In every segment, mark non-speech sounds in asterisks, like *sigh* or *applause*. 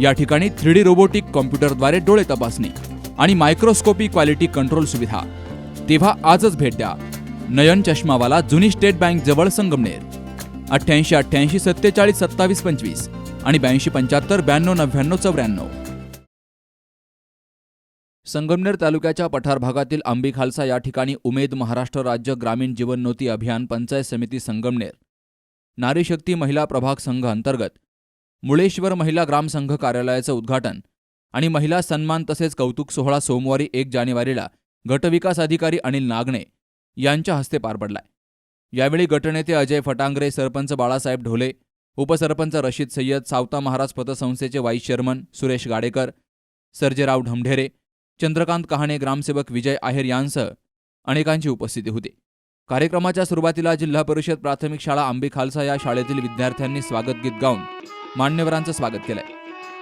या ठिकाणी three D robotic कॉम्प्युटरद्वारे डोळे तपासणी आणि मायक्रोस्कोपी क्वालिटी कंट्रोल सुविधा. तेव्हा आजच भेट द्या. नयन चष्मावाला जुनी स्टेट बँक जवळ संगमनेर. अठ्ठ्याऐंशी अठ्ठ्याऐंशी सत्तेचाळीस सत्तावीस पंचवीस आणि ब्याऐंशी पंच्याहत्तर ब्याण्णव नव्याण्णव चौऱ्याण्णव. संगमनेर तालुक्याच्या पठार भागातील आंबी खालसा या ठिकाणी उमेद महाराष्ट्र राज्य ग्रामीण जीवनोन्नती अभियान पंचायत समिती संगमनेर. नारी शक्ती महिला प्रभाग संघ अंतर्गत मुळेश्वर महिला ग्रामसंघ कार्यालयाचं उद्घाटन आणि महिला सन्मान तसेच कौतुक सोहळा सोमवारी एक जानेवारीला गटविकास अधिकारी अनिल नागणे यांच्या हस्ते पार पडलाय. यावेळी गटनेते अजय फटांगरे सरपंच बाळासाहेब ढोले उपसरपंच रशीद सय्यद सावता महाराज पतसंस्थेचे वाईस चेअरमन सुरेश गाडेकर सर्जेराव ढमढेरे चंद्रकांत कहाणे ग्रामसेवक विजय आहेर यांसह अनेकांची उपस्थिती होती. कार्यक्रमाच्या सुरुवातीला जिल्हा परिषद प्राथमिक शाळा आंबी खालसा या शाळेतील विद्यार्थ्यांनी स्वागत गीत गाऊन मान्यवरांचं स्वागत केलंय.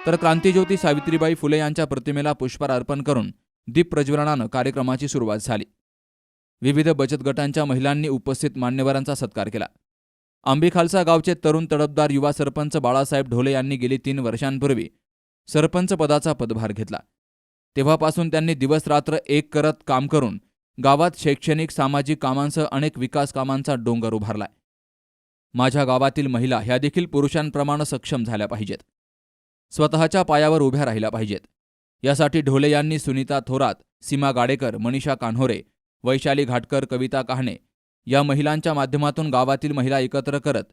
तर क्रांतीज्योती सावित्रीबाई फुले यांच्या प्रतिमेला पुष्पहार अर्पण करून दीप प्रज्वलनानं कार्यक्रमाची सुरुवात झाली. विविध बचत गटांच्या महिलांनी उपस्थित मान्यवरांचा सत्कार केला. आंबी खालसा गावचे तरुण तडफदार युवा सरपंच बाळासाहेब ढोले यांनी गेली तीन वर्षांपूर्वी सरपंच पदाचा पदभार घेतला. तेव्हापासून त्यांनी दिवसरात्र एक करत काम करून गावात शैक्षणिक सामाजिक कामांसह अनेक विकास कामांचा डोंगर उभारलाय माझ्या गावातील महिला ह्या देखील पुरुषांप्रमाणे सक्षम झाल्या पाहिजेत. स्वतःच्या पायावर उभ्या राहिल्या पाहिजेत. यासाठी ढोले यांनी सुनीता थोरात सीमा गाडेकर मनीषा कान्होरे वैशाली घाटकर कविता काहणे या महिलांच्या माध्यमातून गावातील महिला एकत्र करत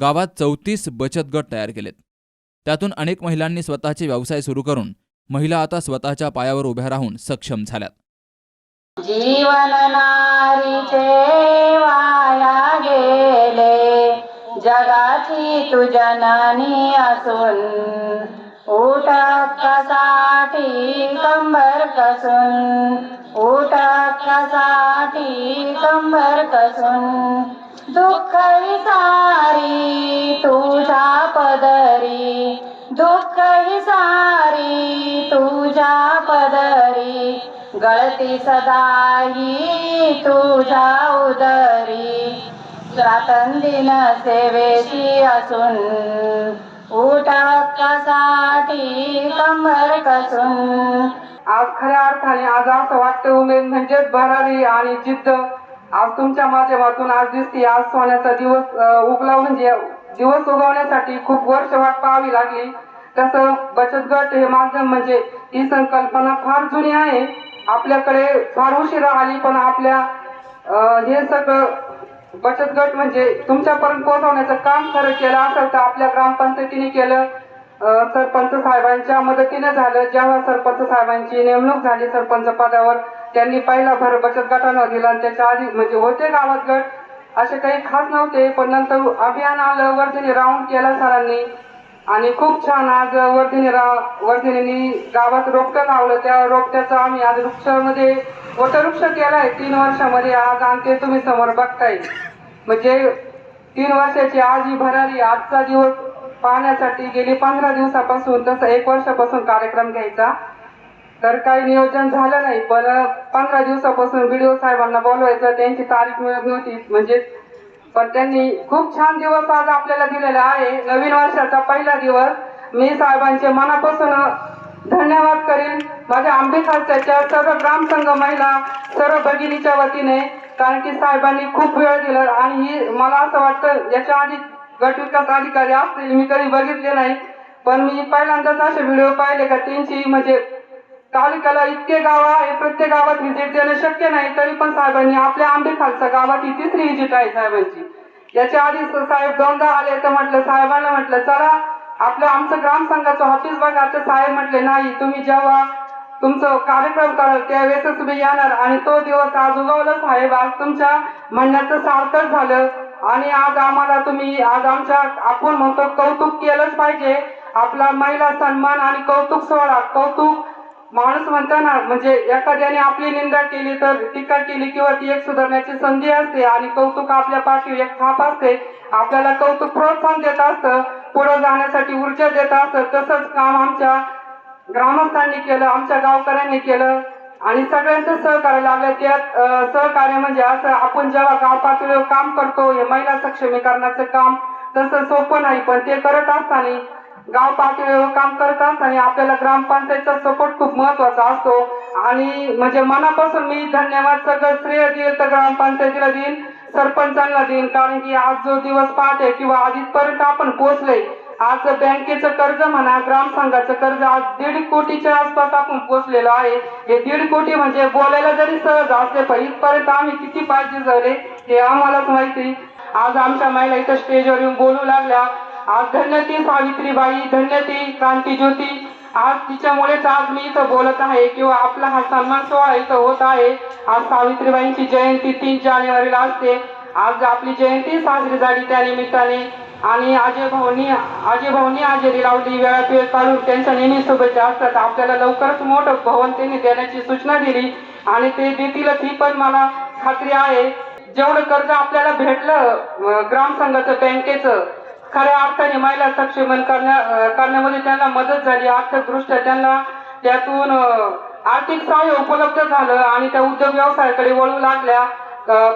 गावात चौतीस बचत गट तयार केलेत. त्यातून अनेक महिलांनी स्वतःचे व्यवसाय सुरू करून महिला आता स्वतःच्या पायावर उभ्या राहून सक्षम झाल्यात. जगाची तुझ्या नानी असून उठ कसाठी कंबर कसून उठ कसाठी कंबर कसून दुःख विसारी तुझ्या पदरी दुःख विसारी तुझ्या पदरी गळती सदाही तुझ्या उदरी. स्वातंदिन सेवेची असून उठ कंबर कसून. आज खऱ्या अर्थाने आज असं वाटतं उमेद म्हणजेच भरारी आणि जिद्द. आज तुमच्या माध्यमातून आज दिसते आज सोन्याचा दिवस उगला म्हणजे दिवस उगवण्यासाठी खूप वर्ष वाट पाहावी लागली. तसं बचत गट हे माध्यम म्हणजे ही संकल्पना फार जुनी आहे. आपल्याकडे फार उशिरा आली पण आपल्या अं, हे सगळं बचत गट म्हणजे तुमच्यापर्यंत पोहोचवण्याचं काम खरं केलं असेल तर आपल्या ग्रामपंचायतीने केलं. सरपंच साहेबांच्या मदतीने झालं. जेव्हा सरपंच साहेबांची नेमणूक झाली सरपंच पदावर त्यांनी पहिला भर बचत गटानं दिला आणि त्याच्या आधी म्हणजे होते गावात गट असे काही खास नव्हते पण नंतर अभियान आलं. वर्धिनी राऊंड केला सरांनी. आणि खूप छान आज वर्धिनी रा वर्धिनीनी गावात रोपटं लावलं. त्या रोपट्याचं आम्ही आज वृक्षामध्ये वटवृक्ष केलाय तीन वर्षामध्ये आज आणि ते तुम्ही समोर बघताय. म्हणजे तीन वर्षाची आज ही भरारी आजचा दिवस पाहण्यासाठी गेली पंधरा दिवसापासून तसं एक वर्षापासून कार्यक्रम घ्यायचा. तर काही नियोजन झालं नाही पण पंधरा दिवसापासून व्हिडिओ साहेबांना बोलवायचं त्यांची तारीख मिळत नव्हती. म्हणजे पण त्यांनी खूप छान दिवस आज आपल्याला दिलेला आहे. नवीन वर्षाचा पहिला दिवस. मी साहेबांचे मनापासून धन्यवाद करीन. माझ्या आंबे खालच्याच्या सर्व ग्रामसंघ महिला सर्व भगिनीच्या वतीने कारण की साहेबांनी खूप वेळ दिला आणि ही मला असं वाटतं याच्या आधी गट विकास अधिकारी असतील मी कधी बघितले नाही. पण मी पहिल्यांदाच असे व्हिडिओ पाहिले का त्यांची म्हणजे तालुक्याला इतके गाव आहे प्रत्येक गावात व्हिजिट देणं शक्य नाही तरी पण साहेबांनी आपल्या आंबे खालच्या गावात ही तिसरी व्हिजिट आहे साहेबांची. याच्या आधी साहेब दोनदा आले तर म्हटलं साहेबांना म्हटलं चला आपलं आमचं ग्रामसंघाचं ऑफिस बघा साहेब म्हटले नाही तुम्ही जेव्हा तुमचं कार्यक्रम कराल त्यावेळेस तुम्ही येणार. आणि तो दिवस आज उगवलं साहेब आज तुमच्या म्हणण्याचं सार्थक झालं. आणि आज आम्हाला तुम्ही आज आमच्या आपण म्हणतो कौतुक केलंच पाहिजे. आपला महिला सन्मान आणि कौतुक सोहळा कौतुक माणूस म्हणताना म्हणजे एखाद्याने आपली निंदा केली तर टीका केली किंवा ती एक सुधारण्याची संधी असते आणि कौतुक आपल्या पाठीवर एक थाप असते. आपल्याला कौतुक प्रोत्साहन देत असतं. पुढे जाण्यासाठी ऊर्जा देत असतं तसंच काम आमच्या ग्रामस्थांनी केलं आमच्या गावकऱ्यांनी केलं आणि सगळ्यांचं सहकार्य लागलं त्यात सहकार्य म्हणजे असं आपण जेव्हा गाव पातळीवर काम करतो हे महिला सक्षमीकरणाचं काम तसं सोपं नाही पण ते करत असताना गाव पातळीवर काम करत असताना आपल्याला ग्रामपंचायतचा सपोर्ट खूप महत्त्वाचा असतो. आणि म्हणजे मनापासून मी धन्यवाद सगळं श्रेय देईल तर ग्रामपंचायतीला देईन. सरपंचांना देईन. कारण की आज जो दिवस पाहते किंवा आधीपर्यंत आपण पोहोचले आज बँकेचं कर्ज म्हणा ग्रामसंघाचं कर्ज आज दीड कोटीच्या आसपास आपण पोहोचलेलो आहे. हे दीड कोटी म्हणजे बोलायला जरी सहज असले पण इथपर्यंत आम्ही किती पाहिजे झाले हे आम्हालाच माहिती. आज आमच्या महिला इथं स्टेजवर येऊन बोलू लागल्या. आज धन्यती सावित्रीबाई धन्यती क्रांती ज्योती आज तिच्यामुळेच आज मी इथं बोलत आहे किंवा आपला हा सन्मान सोहळा इथं होत आहे. आज सावित्रीबाईंची जयंती तीन जानेवारीला असते. आज आपली जयंती साजरी झाली त्या निमित्ताने. आणि अजय भाऊनी अजय भाऊनी हजेरी लावली वेळात वेळ काढून त्यांच्या नेहमी शुभेच्छा असतात. आपल्याला लवकरच मोठं भवन त्यांनी देण्याची सूचना दिली. आणि ते देतीलच ही पण मला खात्री आहे. जेवढं कर्ज आपल्याला भेटलं ग्रामसंघाचं बँकेचं खऱ्या अर्थाने महिला सक्षमीकरण करण्या करण्यामध्ये त्यांना मदत झाली. आर्थिकदृष्ट्या त्यांना त्यातून आर्थिक सहाय्य उपलब्ध झालं आणि त्या उद्योग व्यवसायाकडे वळू लागल्या.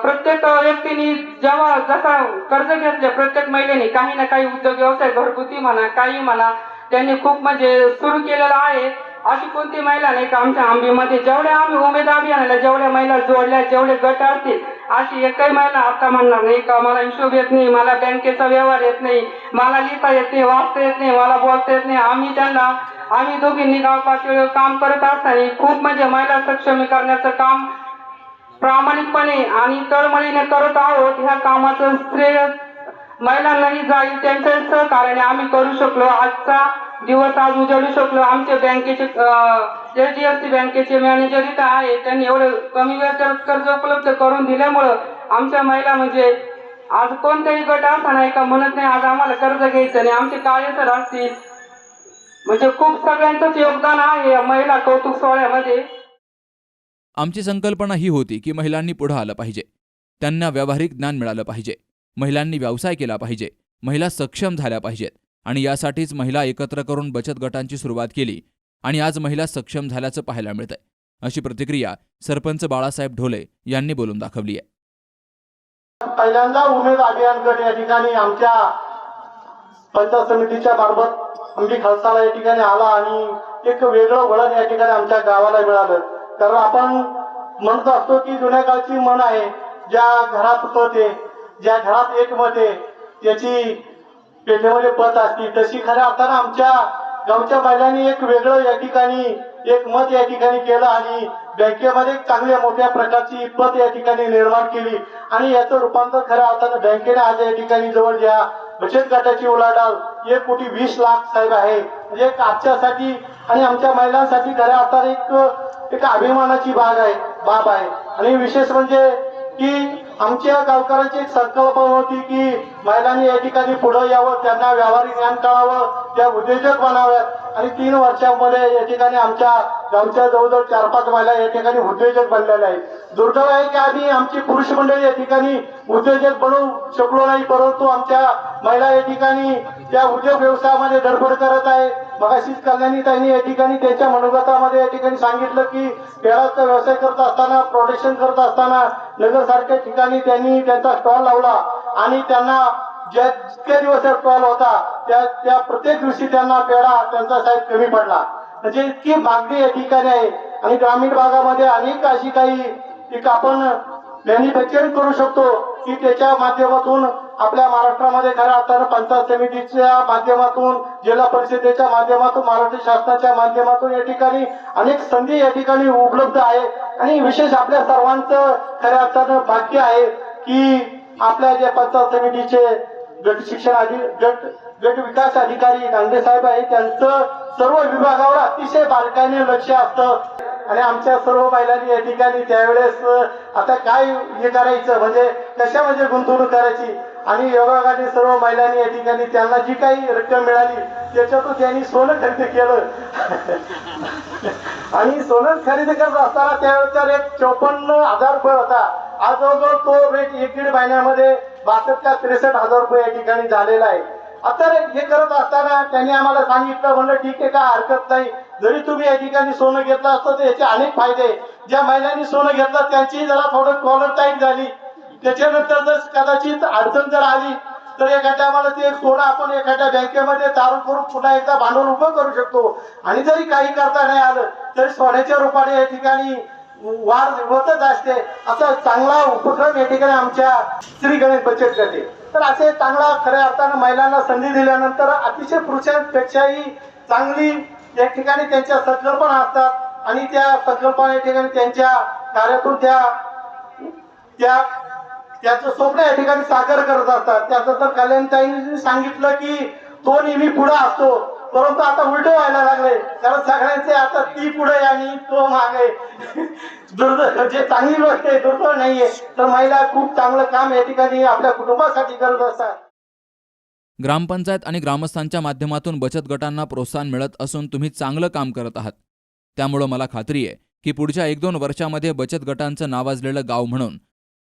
प्रत्येक व्यक्तीने जेव्हा जसा कर्ज घेतले प्रत्येक महिलेने काही ना काही उद्योग व्यवसाय घरगुती म्हणा काही म्हणा त्यांनी खूप म्हणजे सुरू केलेला आहे. अशी कोणती महिला नाही का आमच्या आंबीमध्ये जेवढ्या आम्ही उमेद अभियानाला जेवढ्या महिला जोडल्या जेवढे गट असतील अशी एकही महिला आता म्हणणार नाही का मला हिशोब येत नाही मला बँकेचा व्यवहार येत नाही मला लिहिता येत नाही वाचता येत नाही मला बोलता येत नाही. आम्ही त्यांना आम्ही दोघींनी गाव पातळीवर काम करत असताना खूप म्हणजे महिला सक्षमीकरणाचं काम प्रामाणिकपणे आणि तळमळीने करत आहोत. ह्या कामाचं श्रेय महिलांनाही जाईल त्यांच्या सहकार्याने आम्ही करू शकलो. आजचा दिवस आज उजळू शकलो. आमचे बँकेचे एच डी एफ सी बँकेचे मॅनेजर इथं आहे. त्यांनी एवढं कमी व्याजात कर्ज उपलब्ध करून दिल्यामुळं आमच्या महिला म्हणजे आज कोणताही गट असा नाही का म्हणत नाही आज आम्हाला कर्ज घ्यायचं नाही आमचे कार्य सर असतील. म्हणजे खूप सगळ्यांचंच योगदान आहे महिला कौतुक सोहळ्यामध्ये. आमची संकल्पना ही होती की महिलांनी पुढं आलं पाहिजे. त्यांना व्यावहारिक ज्ञान मिळालं पाहिजे. महिलांनी व्यवसाय केला पाहिजे. महिला सक्षम झाल्या पाहिजेत. आणि यासाठीच महिला एकत्र करून बचत गटांची सुरुवात केली आणि आज महिला सक्षम झाल्याचं पाहायला मिळत आहे अशी प्रतिक्रिया सरपंच बाळासाहेब ढोले यांनी बोलून दाखवली आहे. पहिल्यांदा उमेद अभियान गट या ठिकाणी आमच्या पंचायत समितीच्या मार्फत आमची खालसाला या ठिकाणी आला आणि एक वेगळं वळण या ठिकाणी आमच्या गावाला मिळालं. कारण आपण म्हणत असतो की जुन्या काळची म्हण आहे ज्या घरात पत आहे ज्या घरात एक मत आहे त्याची पेठेमध्ये पत असती. तशी खऱ्या अर्थानं आमच्या गावच्या महिलांनी एक वेगळं या ठिकाणी एक मत या ठिकाणी केलं आणि बँकेमध्ये एक चांगल्या मोठ्या प्रकारची पत या ठिकाणी निर्माण केली. आणि याचं रूपांतर खऱ्या अर्थानं बँकेने आज या ठिकाणी जवळ ज्या बचत गटाची उलाढाल एक कोटी वीस लाख साहेब आहे. म्हणजे एक आमच्यासाठी आणि आमच्या महिलांसाठी खऱ्या अर्थानं एक एक अभिमानाची बाग आहे बाब आहे. आणि विशेष म्हणजे की आमच्या गावकऱ्यांची एक संकल्पना होती की महिलांनी या ठिकाणी पुढे यावं त्यांना व्यावहारिक ज्ञान कळावं त्या उद्योजक बनाव्यात. आणि तीन वर्षामध्ये या ठिकाणी आमच्या गावच्या जवळजवळ चार पाच महिला या ठिकाणी उद्योजक बनलेल्या आहेत. दुर्दैव आहे की आम्ही आमची पुरुष मंडळी या ठिकाणी उद्योजक बनवू शकलो नाही परंतु आमच्या महिला या ठिकाणी त्या उद्योग व्यवसायामध्ये धडपड करत आहे. मगाशीच कल्याणी त्यांनी या ठिकाणी त्यांच्या मनोगतामध्ये या ठिकाणी सांगितलं की पेराचा व्यवसाय करत असताना प्रोडक्शन करत असताना नगर सारख्या ठिकाणी त्यांनी त्यांचा स्टॉल लावला आणि त्यांना ज्या जितक्या दिवस स्टॉल होता त्या त्या प्रत्येक दिवशी त्यांना पेढा त्यांचा साईज कमी पडला. म्हणजे इतकी मागणी या ठिकाणी आहे. आणि ग्रामीण भागामध्ये अनेक अशी काही एक आपण मॅन्युफॅक्चरिंग करू शकतो की त्याच्या माध्यमातून आपल्या महाराष्ट्रामध्ये खऱ्या अर्थानं पंचायत समितीच्या माध्यमातून जिल्हा परिषदेच्या माध्यमातून महाराष्ट्र शासनाच्या माध्यमातून या ठिकाणी अनेक संधी या ठिकाणी उपलब्ध आहे. आणि विशेष आपल्या सर्वांचं खऱ्या अर्थानं भाग्य आहे की आपल्या जे पंचायत समितीचे गट शिक्षण अधि गट गट विकास अधिकारी गांधे साहेब आहे त्यांचं सर्व विभागावर अतिशय बारकाईने लक्ष असतं. आणि आमच्या सर्व महिलांनी या ठिकाणी त्यावेळेस आता काय हे करायचं? म्हणजे कशामध्ये म्हणजे गुंतवणूक करायची? आणि योगाने सर्व महिलांनी या ठिकाणी त्यांना जी काही रक्कम मिळाली त्याच्यातून त्यांनी सोनं खरेदी केलं. *laughs* आणि सोनं खरेदी करत असताना त्यावेळेचा रेट चौपन्न हजार रुपये होता. आज जवळजवळ तो रेट एक दीड महिन्यामध्ये बासष्ट का त्रेसष्ट हजार रुपये या ठिकाणी झालेला आहे. आता रे हे करत असताना त्यांनी आम्हाला सांगितलं म्हणलं ठीक आहे काय हरकत नाही. जरी तुम्ही या ठिकाणी सोनं घेतलं असतं तर याचे अनेक फायदे ज्या महिलांनी सोनं घेतलं त्यांची जरा थोडं कॉलर टाईट झाली. त्याच्यानंतर जर कदाचित अडचण जर आली तर एखाद्या आम्हाला ते सोनं आपण एखाद्या बँकेमध्ये तारून करून पुन्हा एकदा भांडवल उभं करू शकतो. आणि जरी काही करता नाही आलं तरी सोन्याच्या रूपाने या ठिकाणी वाढ होतच असते. असा चांगला उपक्रम या ठिकाणी आमच्या श्री गणेश बचत गटे तर असे चांगला खऱ्या अर्थानं महिलांना संधी दिल्यानंतर अतिशय पुरुषांपेक्षाही चांगली या ठिकाणी त्यांच्या संकल्पना असतात. आणि त्या संकल्पना या ठिकाणी त्यांच्या कार्यातून त्या त्या त्याचं स्वप्न या ठिकाणी साकार करत असतात. त्याचं तर कल्याणताईंनी सांगितलं की तो नेहमी पुढे असतो. परंतु आता उलट व्हायला लागले कारण सगळ्यांचे आता ती पुढे आणि तो मागे. दुर्द जे चांगली गोष्ट आहे दुर्बळ नाहीये. तर महिला खूप चांगलं काम या ठिकाणी आपल्या कुटुंबासाठी करत असतात. ग्रामपंचायत आणि ग्रामस्थांच्या माध्यमातून बचत गटांना प्रोत्साहन मिळत असून तुम्ही चांगलं काम करत आहात. त्यामुळं मला खात्री आहे की पुढच्या एक दोन वर्षामध्ये बचत गटांचं नावाजलेलं गाव म्हणून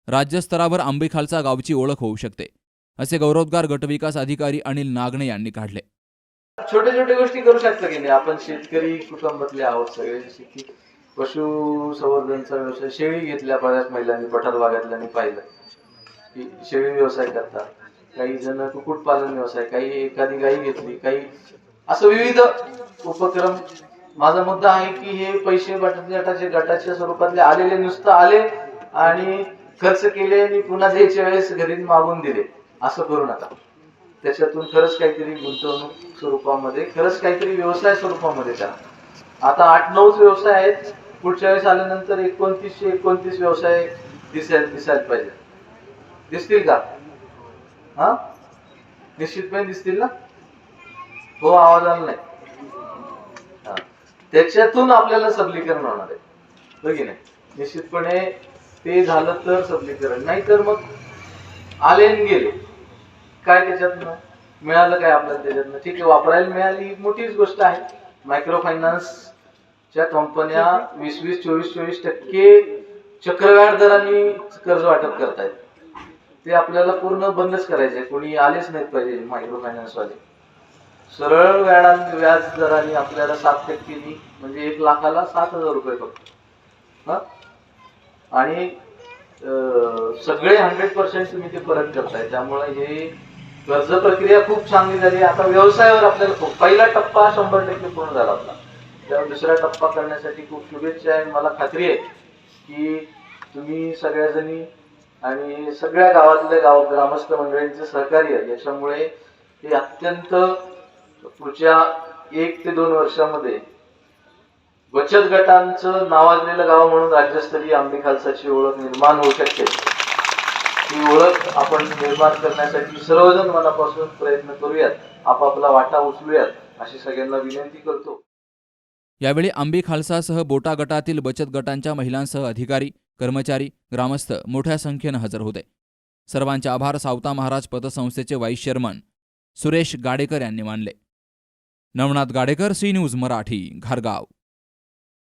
राज्यस्तरावर आंबीखालचा गावची ओळख होऊ शकते असे गौरवोद्गार गटविकास अधिकारी अनिल नागणे यांनी काढले. छोट्या छोट्या गोष्टी करू शकता की नाही? आपण शेतकरी कुटुंबातले आहोत सगळे जसे की पशुसंवर्धनचा व्यवसाय शेळी घेतल्या बऱ्याच महिलांनी पठार भागातल्यांनी पाहिलं. की शेळी व्यवसाय करतात. काही जण कुक्कुटपालन व्यवसाय काही एखादी गाई घेतली काही असं विविध उपक्रम. माझा मुद्दा आहे की हे पैसे बचत गटाचे गटाच्या स्वरूपातले आलेले नुसतं आले आणि खर्च केले आणि पुन्हा द्यायच्या वेळेस घरी मागून दिले. असं करू नका. त्याच्यातून खरंच काहीतरी गुंतवणूक स्वरूपामध्ये खरंच काहीतरी व्यवसाय स्वरूपामध्ये त्या आता आठ नऊच व्यवसाय आहेत. पुढच्या वेळेस आल्यानंतर एकोणतीसशे एकोणतीस व्यवसाय दिसायला दिसायला पाहिजे. दिसतील का? हा? निश्चितपणे दिसतील ना? हो आवाज आला नाही. त्याच्यातून आपल्याला सबलीकरण होणार आहे. हो की नाही? निश्चितपणे ते झालं तर सबलीकरण. नाही तर मग आले आणि गेले. काय त्याच्यातनं? मिळालं काय आपल्याला त्याच्यातनं? ठीक आहे वापरायला मिळाली. ही मोठीच गोष्ट आहे. मायक्रो फायनान्सच्या कंपन्या वीस वीस चोवीस चोवीस टक्के चक्रव्याढ दराने कर्ज वाटप करतायत. ते आपल्याला पूर्ण बंदच करायचे कोणी आलेच नाहीत पाहिजे मायक्रो फायनान्सवाले सरळ व्याडा व्याज दराने आपल्याला सात टक्केनी म्हणजे एक लाखाला सात हजार रुपये फक्त. हा? आणि सगळे हंड्रेड पर्सेंट तुम्ही ते परत करताय. त्यामुळे हे कर्ज प्रक्रिया खूप चांगली झाली. आता व्यवसायावर आपल्याला खूप पहिला टप्पा शंभर टक्के पूर्ण झाला आपला त्यामुळे दुसरा टप्पा करण्यासाठी खूप शुभेच्छा आहे मला खात्री आहे की तुम्ही सगळ्याजणी आणि सगळ्या गावातल्या गाव ग्रामस्थ मंडळींचे सहकार्य याच्यामुळे हे अत्यंत पुढच्या एक ते दोन वर्षामध्ये बचत गटांचं नावाजलेलं गाव म्हणून राज्यस्तरीय आंबे खालसाची ओळख निर्माण होऊ शकते. ही ओळख आपण निर्माण करण्यासाठी सर्वजण मनापासून प्रयत्न करूयात. आपापला वाटा उचलूयात अशी सगळ्यांना विनंती करतो. यावेळी आंबी खालसासह बोटा गटातील बचत गटांच्या महिलांसह अधिकारी कर्मचारी ग्रामस्थ मोठ्या संख्येनं हजर होते. सर्वांचे आभार. सावता महाराज पतसंस्थेचे व्हाईस चेअरमन सुरेश गाडेकर यांनी मानले. Navnath Gadekar C news Marathi घारगाव.